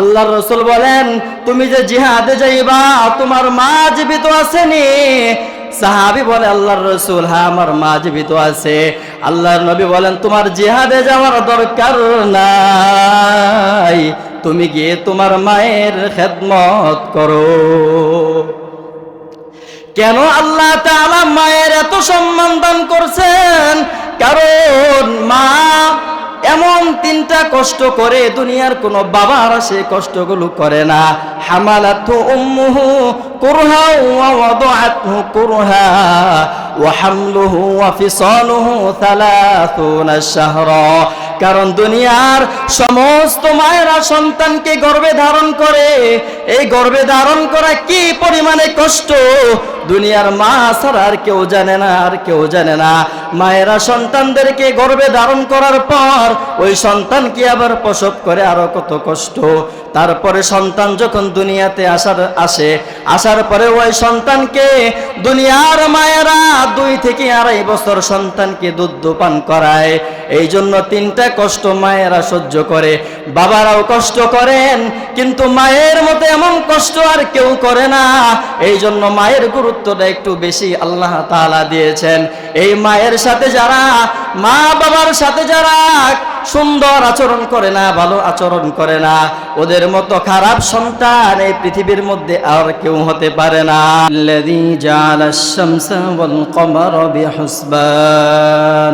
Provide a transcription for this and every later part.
আল্লাহ রসুল বলেন, তুমি যে জিহাদে যাইবা, তোমার মা জীবিত আসেনি সাহাবি বলে, আল্লাহর রসুল হ্যাঁ আমার মা জীবিত আছে। আল্লাহর নবী বলেন, তোমার জিহাদে যাওয়ার দরকার নাই। তুমি গিয়ে তোমার মায়ের খেদমত করো। কেন আল্লাহ মায়ের এত সম্মান দান করছেন? কারণ মা তিনটা কষ্ট করে দুনিয়ার কোনো আর সে কষ্টগুলো করে না। হামালাত উম্মুহু কুরহা ওয়া ওয়াদাআতহু কুরহা ওয়া হামলুহু ওয়া ফিসালুহু 30 শাহরা। কারণ দুনিয়ার সমস্ত মায়েরা সন্তানকে গর্বে ধারণ করে। এই গর্বে ধারণ করা কি পরিমাণে কষ্ট? দুনিয়ার মা ছাড়া আর কেউ জানে না, আর কেউ জানে না। মায়েরা সন্তানদেরকে গর্ভে ধারণ করার পর ওই সন্তানকে আবার প্রসব করে আরও কত কষ্ট। তারপরে সন্তান যখন দুনিয়াতে আসার, আসে, আসার পরে ওই সন্তানকে দুনিয়ার মায়েরা দুই থেকে আড়াই বছর সন্তানকে দুধ পান করায়। এই জন্য তিনটা কষ্ট মায়েরা সহ্য করে বাবারাও কষ্ট করেন কিন্তু মায়ের মতো এমন কষ্ট আর কেউ করে না এই জন্য মায়ের গুরুত্বটা একটু বেশি আল্লাহ তাআলা দিয়েছেন এই মায়ের সাথে যারা মা বাবার সাথে যারা সুন্দর আচরণ করে না ভালো আচরণ করে না ওদের মতো খারাপ সন্তান এই পৃথিবীর মধ্যে আর কেউ হতে পারে না الذي جعل الشمس والقمر بحسبان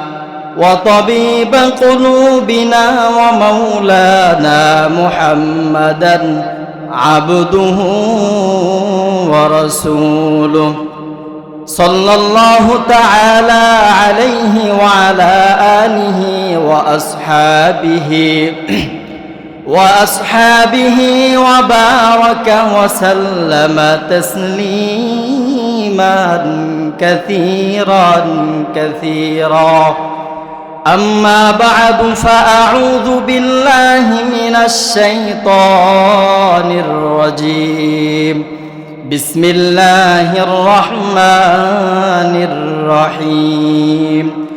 وطبيب قلوبنا ومولانا محمدا عبده ورسوله. صلى الله تعالى عليه وعلى آله وأصحابه وأصحابه وبارك وسلم تسليما كثيرا كثيرا. أما بعد فأعوذ بالله من الشيطان الرجيم. بسم الله الرحمن الرحيم.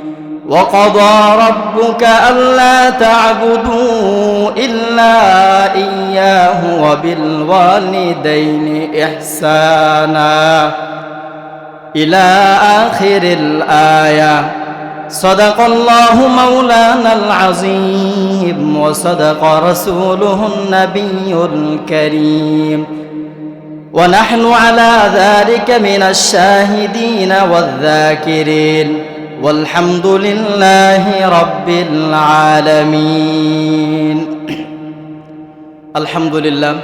وقضى ربك ألا تعبدوا إلا إياه وبالوالدين إحسانا. إلى آخر الآية. صدق الله مولانا العظيم وصدق رسوله النبي الكريم ونحن على ذلك من الشاهدين والذاكرين والحمد لله رب العالمين الحمد لله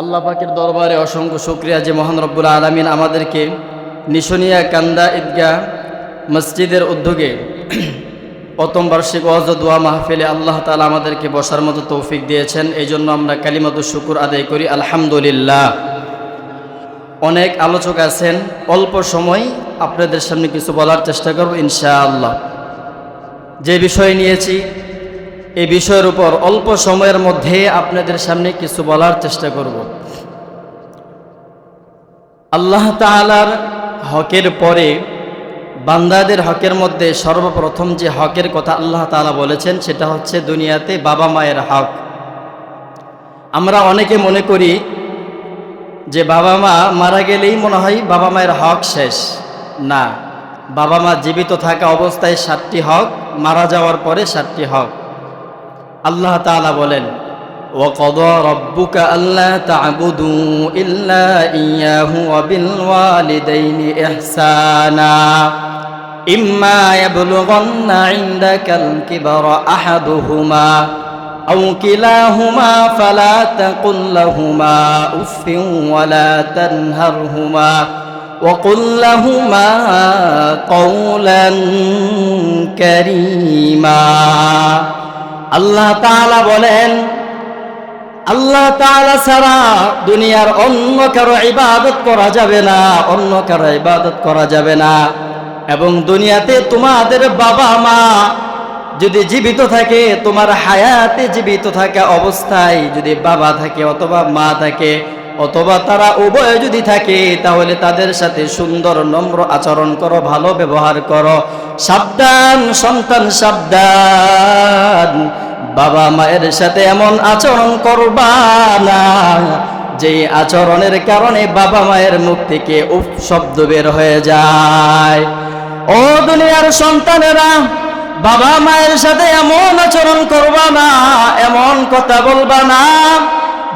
আল্লাহ পাকের দরবারে অসংখ্য শুক্রিয়া যে মহান রব্বুল আলমিন আমাদেরকে নিশনিয়া কান্দা ঈদগাহ মসজিদের উদ্যোগে প্রথম বার্ষিক ওয়াজ দোয়া মাহফিলে আল্লাহ তালা আমাদেরকে বসার মতো তৌফিক দিয়েছেন। এই জন্য আমরা কালিমাত শুকুর আদায় করি। আলহামদুলিল্লাহ। অনেক আলোচক আছেন। অল্প সময় আপনাদের সামনে কিছু বলার চেষ্টা করব ইনশাআল্লাহ। যে বিষয় নিয়েছি, এই বিষয়ের উপর অল্প সময়ের মধ্যে আপনাদের সামনে কিছু বলার চেষ্টা করব। আল্লাহ তালার হকের পরে বান্দাদের হকের মধ্যে সর্বপ্রথম যে হকের কথা আল্লাহ তালা বলেছেন সেটা হচ্ছে দুনিয়াতে বাবা মায়ের হক আমরা অনেকে মনে করি যে বাবা মা মারা গেলেই মনে হয় বাবা মায়ের হক শেষ না বাবা মা জীবিত থাকা অবস্থায় সাতটি হক মারা যাওয়ার পরে সাতটি হক আল্লাহ তাআলা বলেন وقضى ربك ألا تعبدوا إلا إياه وبالوالدين إحسانا إما يبلغن عندك الكبر أحدهما أو كلاهما فلا تقل لهما أف ولا تنهرهما وقل لهما قولا كريما আল্লাহ তাআলা বলেন আল্লাহ তাআলা ছাড়া দুনিয়ার অন্য কারো ইবাদত করা যাবে না অন্য কারো ইবাদত করা যাবে না এবং দুনিয়াতে তোমাদের বাবা মা যদি জীবিত থাকে, তোমার হায়াতে জীবিত থাকা অবস্থায় যদি বাবা থাকে অথবা মা থাকে, অথবা তারা উভয় যদি থাকে, তাহলে তাদের সাথে সুন্দর, নম্র আচরণ করো, ভালো ব্যবহার করো। সাবধান, সন্তান, সাবধান। বাবা মায়ের সাথে এমন আচরণ করবা না যে আচরণের কারণে বাবা মায়ের মুখ থেকে উফ শব্দ বের হয়ে যায়। ও দুনিয়ার সন্তানেরা, বাবা মায়ের সাথে এমন আচরণ করবা না, এমন কথা বলবা না।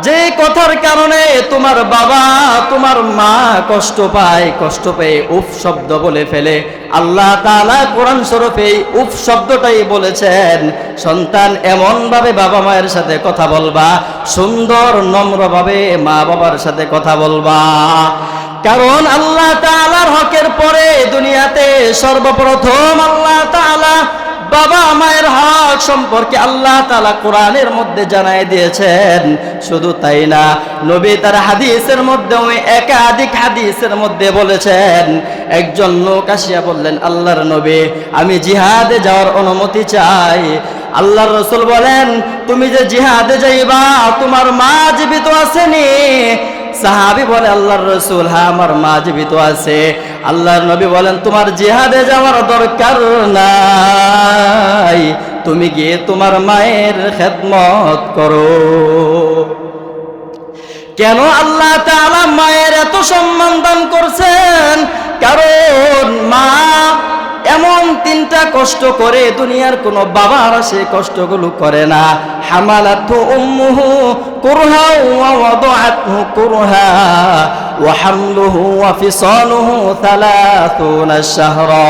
যে কথার কারণে তোমার বাবা, তোমার মা কষ্ট পায়, কষ্ট পেয়ে উফ শব্দ বলে ফেলে। আল্লাহ তাআলা কোরআন স্বরূপে উফ শব্দটাই বলেছেন, সন্তান এমন ভাবে বাবা মায়ের সাথে কথা বলবা, সুন্দর নম্রভাবে মা বাবার সাথে কথা বলবা। কারণ আল্লাহ তাআলার হকের পরে দুনিয়াতে সর্বপ্রথম আল্লাহ তাআলা বাবা মায়ের হক সম্পর্কে আল্লাহ তালা কোরআনের মধ্যে জানাই দিয়েছেন। শুধু তাই না, নবী তার হাদিসের মধ্যে একাধিক হাদিসের মধ্যে বলেছেন, একজন লোক আসিয়া বললেন, আল্লাহর নবী, আমি জিহাদে যাওয়ার অনুমতি চাই। আল্লাহর রসুল বলেন, তুমি যে জিহাদে যাইবা, তোমার মা জীবিত আসেনি সাহাবি বলে, আল্লাহর রসুল হ্যাঁ আমার মা জীবিত আছে। আল্লাহর নবী বলেন, তোমার জিহাদে যাওয়ার দরকার নাই। তুমি গিয়ে তোমার মায়ের খেদমত করো। কেন আল্লাহ মায়ের এত সম্মান দান করছেন? কারণ মা এমন তিনটা কষ্ট করে দুনিয়ার কোনো বাবার সে কষ্টগুলো করে না। হামালাত উম্মুহু কুরহা ওয়া ওয়াদাআতহু কুরহা ওয়া হামলুহু ওয়া ফিসালুহু 30 শাহরা।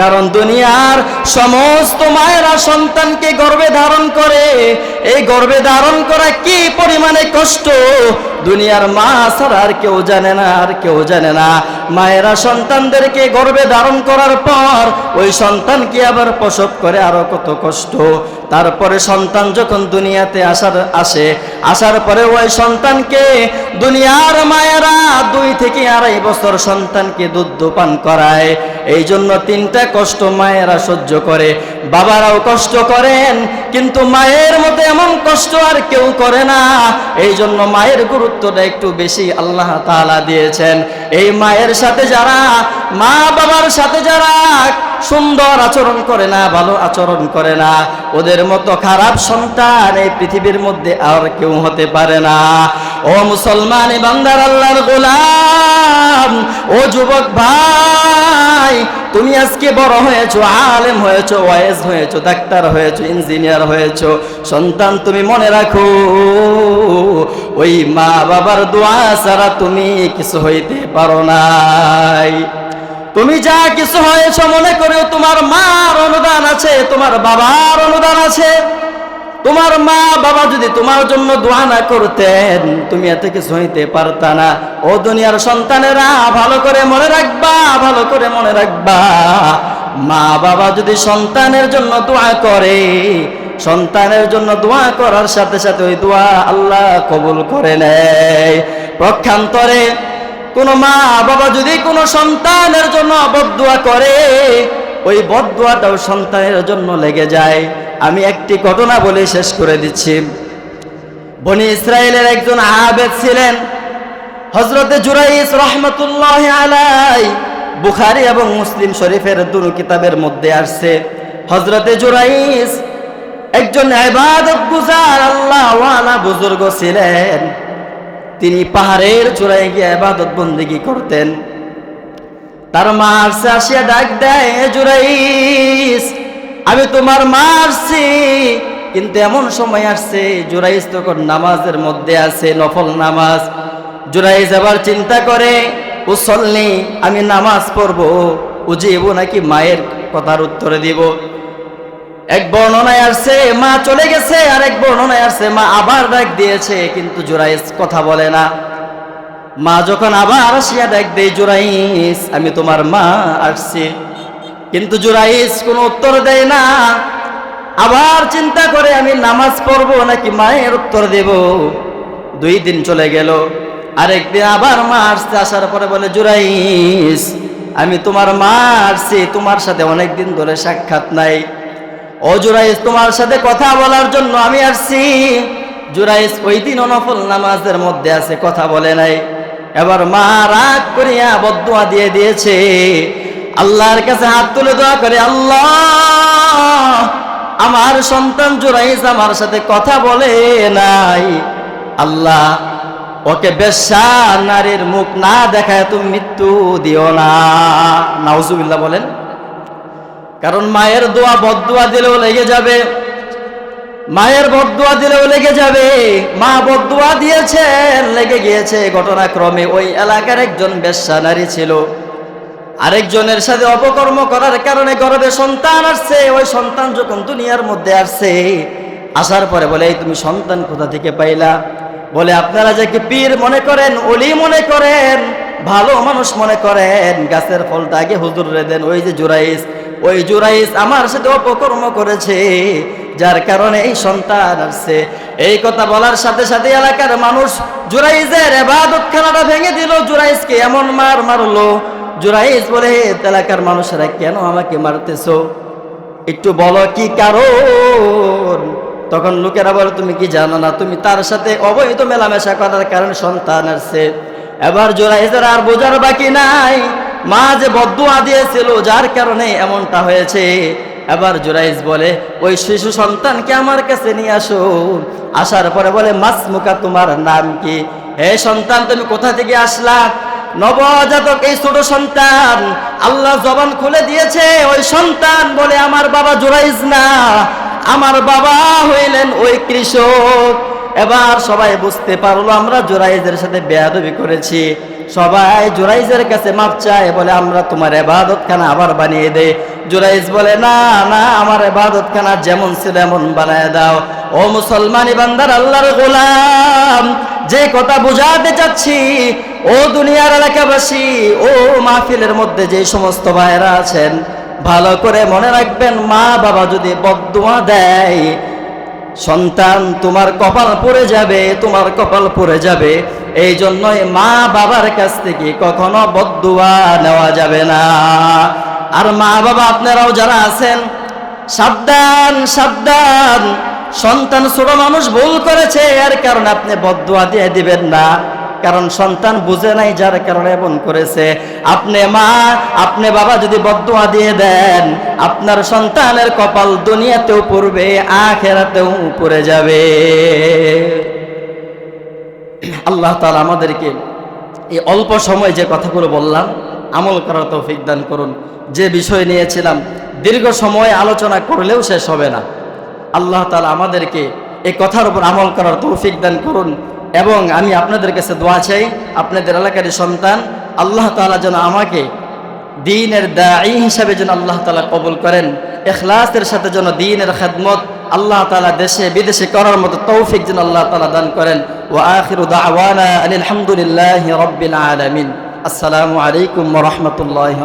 কারণ দুনিয়ার সমস্ত মায়েরা সন্তানকে গর্বে ধারণ করে। এই গর্বে ধারণ করা কি পরিমাণে কষ্ট? দুনিয়ার মা ছাড়া আর কেউ জানে না, আর কেউ জানে না। মায়েরা সন্তানদেরকে গর্বে ধারণ করার পর ওই সন্তানকে আবার প্রসব করে আরও কত কষ্ট। তারপরে সন্তান যখন দুনিয়াতে আসার আসে, আসার পরে ওই সন্তানকে দুনিয়ার মায়েরা দুই থেকে আড়াই বছর সন্তানকে দুধ পান করায়। এই জন্য তিনটা কষ্ট মায়েরা সহ্য করে। বাবারাও কষ্ট করেন, কিন্তু মায়ের মতো এমন কষ্ট আর কেউ করে না। এই জন্য মায়ের গুরুত্বটা একটু বেশি আল্লাহ তালা দিয়েছেন। এই মায়ের সাথে যারা মা বাবার সাথে যারা সুন্দর আচরণ করে না, ভালো আচরণ করে না। ওদের মতো খারাপ সন্তান এই পৃথিবীর মধ্যে আর কেউ হতে পারে না। ও মুসলমান বান্দার আল্লাহর গোলাম, ও যুবক ভাই, তুমি আজকে বড় হয়েছো, আলেম হয়েছো ওয়েজ হয়েছো, ডাক্তার হয়েছো, ইঞ্জিনিয়ার হয়েছো। সন্তান তুমি মনে রাখো, ওই মা বাবার দোয়া ছাড়া তুমি কিছু হইতে পারো নাই। তুমি যা কিছু হয়েছ মনে করো তোমার মার অনুদান আছে, তোমার বাবার অনুদান আছে। তোমার মা, বাবা যদি তোমার জন্য দোয়া না করতেন, তুমি এত কিছু হইতে পারতা না। ও দুনিয়ার সন্তানেরা, ভালো করে মনে রাখবা, ভালো করে মনে রাখবা। মা, বাবা যদি সন্তানের জন্য দোয়া করে, সন্তানের জন্য দোয়া করার সাথে সাথে ওই দোয়া আল্লাহ কবুল করে নেয়। পক্ষান্তরে কোন মা বাবা যদি কোনো সন্তানের জন্য বদুয়া করে, ওই বদুয়াটাও সন্তানের জন্য লেগে যায়। আমি একটি ঘটনা বলে শেষ করে দিচ্ছি। বনি ইসরায়েলের একজন আবেদ ছিলেন হজরতে জুরাইস রহমতুল্লাহ আলাই বুখারি এবং মুসলিম শরীফের দুরু কিতাবের মধ্যে আসছে। হজরতে জুরাইস একজন আল্লাহ বুজুর্গ ছিলেন। তিনি পাহাড়ের চূড়ায় গিয়ে আবাদত বন্দিগি করতেন। তার মা আসিয়া ডাক দেয়, "এ জুরাইস, আমি তোমার মা আসছি কিন্তু এমন সময় আসছে জুরাইজ তখন নামাজের মধ্যে আছে, নফল নামাজ। জুরাইজ আবার চিন্তা করে, উসল্লি, আমি নামাজ পড়ব, উজিব নাকি মায়ের কথার উত্তরে দিব? এক বর্ণনায় আসছে, মা চলে গেছে আর এক বর্ণনায় আসছে, মা আবার ডাক দিয়েছে, কিন্তু জোরাইস কথা বলে না। মা যখন আবার আসিয়া ডাক দেয় জুরাইস আমি তোমার মা আসছি। কিন্তু জোরাইস কোনো উত্তর দেয় না। আবার চিন্তা করে, আমি নামাজ পড়ব নাকি মায়ের উত্তর দেব? দুই দিন চলে গেল। আরেকদিন আবার মা আসতে আসার পরে বলে জুরাইস আমি তোমার মা আসছি, তোমার সাথে অনেক দিন ধরে সাক্ষাৎ নাই। ও জুরাইস তোমার সাথে কথা বলার জন্য আমি আসছি। জুরাইস ওই দিন অনফল নামাজের মধ্যে আছে, কথা বলে নাই। এবার মা রাগ করিয়া বদুয়া দিয়ে দিয়েছে। আল্লাহর কাছে হাত তুলে দোয়া করে, আল্লাহ, আমার সন্তান জুরাইস আমার সাথে কথা বলে নাই। আল্লাহ, ওকে বেশ্যা নারীর মুখ না দেখায় তুমি মৃত্যু দিও না। নাউজুবিল্লাহ বলেন। কারণ মায়ের দোয়া বদুয়া দিলেও লেগে যাবে। মায়ের বদুয়া দিলেও লেগে যাবে। মা বদুয়া দিয়েছেন, লেগে গিয়েছে ঘটনাক্রমে। ওই এলাকার একজন বেশ্যা নারী ছিল। আরেকজনের সাথে অপকর্ম করার কারণে গর্বে সন্তান আসছে। ওই সন্তান যখন দুনিয়ার মধ্যে আসছে, আসার পরে বলে, "এই তুমি সন্তান কোথা থেকে পাইলা? বলে, আপনারা যাকে পীর মনে করেন, অলি মনে করেন, ভালো মানুষ মনে করেন, গাছের ফলটা আগে হুজুরে দেন, ওই যে জুরাইস ওই জুরাইস আমার সাথে অপকর্ম করেছে, যার কারণে এই সন্তান আসছে। এই কথা বলার সাথে সাথে এলাকার মানুষ জুরাইজের এবাদত খানাটা ভেঙে দিল। জুরাইসকে এমন মার মারলো। জুরাইজ বলে এলাকার মানুষেরা, কেন আমাকে মারতেছো? একটু বলো কি কারণ? তখন লোকেরা বলে, তুমি কি জানো না? তুমি তার সাথে অবৈধ মেলামেশা করার কারণে সন্তান আসছে। এবার জোরাইজের আর বোঝার বাকি নাই। মা যে বদুয়া দিয়েছিল, যার কারণে এমনটা হয়েছে। এবার জোরাইজ বলে, ওই শিশু সন্তানকে আমার কাছে নিয়ে আসো। আসার পরে বলে মাসমুকা তোমার নাম কি? হে সন্তান, তুমি কোথা থেকে আসলা? নবজাতক এই ছোট সন্তান, আল্লাহ জবান খুলে দিয়েছে, ওই সন্তান বলে আমার বাবা জোরাইজ না। আমার বাবা হইলেন ওই কৃষক। এবার সবাই বুঝতে পারল, আমরা জোরাইজের সাথে বেয়াদবি করেছি। সবাই জোরাইজের কাছে মাপ চায়, বলে, আমরা তোমার এবাদত খানা আবার বানিয়ে দে জোরাইজ বলে, না না, আমার এবাদত খানা যেমন ছিল এমন বানায় দাও। ও মুসলমানি বান্দার আল্লাহর গোলাম, যে কথা বোঝাতে চাচ্ছি, ও দুনিয়ার এলাকাবাসী, ও মাহফিলের মধ্যে যে সমস্ত ভাইরা আছেন, ভালো করে মনে রাখবেন মা বাবা যদি বদুয়া দেয় সন্তান তোমার কপাল পড়ে যাবে, তোমার কপাল পড়ে যাবে। এই জন্যই মা বাবার কাছ থেকে কখনো বদুয়া নেওয়া যাবে না। আর মা বাবা আপনারাও যারা আছেন, সাবধান সাবধান। সন্তান ছোট মানুষ ভুল করেছে, এর কারণে আপনি বদুয়া দিয়ে দিবেন না। কারণ সন্তান বুঝে নাই যার কারণে এমন করেছে। আপনি মা, আপনি বাবা যদি বদুয়া দিয়ে দেন, আপনার সন্তানের কপাল দুনিয়াতেও পড়বে, আখেরাতেও পড়ে যাবে। আল্লাহ তালা আমাদেরকে এই অল্প সময় যে কথাগুলো বললাম, আমল করার তৌফিক দান করুন। যে বিষয় নিয়েছিলাম, দীর্ঘ সময় আলোচনা করলেও শেষ হবে না। আল্লাহ তালা আমাদেরকে এই কথার উপর আমল করার তৌফিক দান করুন। এবং আমি আপনাদের কাছে দোয়া চাই, আপনাদের এলাকারই সন্তান আল্লাহ তাআলা যেন আমাকে দিনের দায়ী হিসাবে যেন আল্লাহ তালা কবুল করেন এখলাসের সাথে যেন দিনের খেদমত আল্লাহ তাআলা দেশে বিদেশে করার মতো তৌফিক যেন আল্লাহ তাআলা দান করেন। ও আখিরু আলহামদুলিল্লাহি রাব্বিল আলামিন। আসসালামু আলাইকুম রাহমাতুল্লাহি